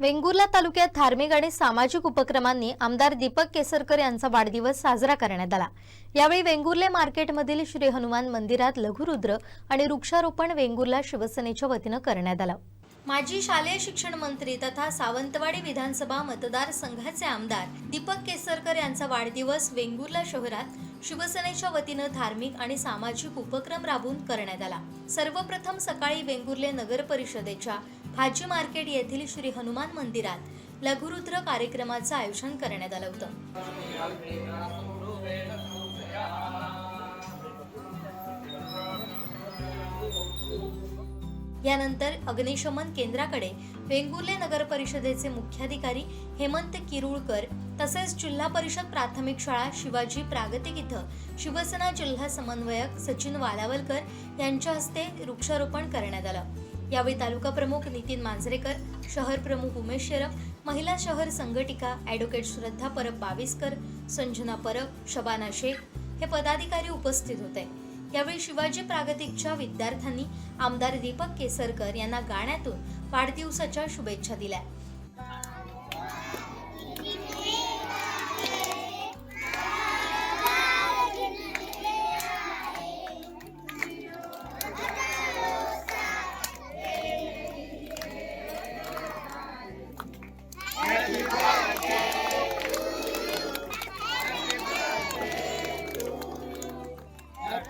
वेंगुर्ला तालुक्यात धार्मिक आणि सामाजिक उपक्रमांनी आमदार दीपक केसरकर यांचा वाढदिवस साजरा करण्यात आला. यावेळी वेंगुर्ले मार्केटमधील श्री हनुमान मंदिरात लघुरुद्र आणि वृक्षारोपण वेंगुर्ला शिवसेनेच्या वतीनं करण्यात आलं. माजी शालेय शिक्षण मंत्री तथा सावंतवाडी विधानसभा मतदारसंघाचे आमदार दीपक केसरकर यांचा वाढदिवस वेंगुर्ला शहरात शिवसेनेच्या वतीनं धार्मिक आणि सामाजिक उपक्रम राबवून करण्यात आला. सर्वप्रथम सकाळी वेंगुर्ले नगर परिषदेच्या भाजी मार्केट येथील श्री हनुमान मंदिरात लघुरुद्र कार्यक्रमाचं आयोजन करण्यात आलं होतं. यानंतर अग्निशमन केंद्राकडे वेंगुर्ले नगर परिषदेचे मुख्याधिकारी हेमंत किरुळकर तसेच जिल्हा परिषद प्राथमिक शाळा शिवाजी प्रागतिक इथं शिवसेना जिल्हा समन्वयक सचिन वालावलकर यांच्या हस्ते वृक्षारोपण करण्यात आलं. यावेळी तालुका प्रमुख नितीन मांजरेकर शहर प्रमुख उमेश शेरफ महिला शहर संघटिका ॲडव्होकेट श्रद्धा परब बाविस्कर संजना परब शबाना शेख हे पदाधिकारी उपस्थित होते. यावेळी शिवाजी प्रागतिकच्या विद्यार्थ्यांनी आमदार दीपक केसरकर यांना गाण्यातून वाढदिवसाच्या शुभेच्छा दिल्या.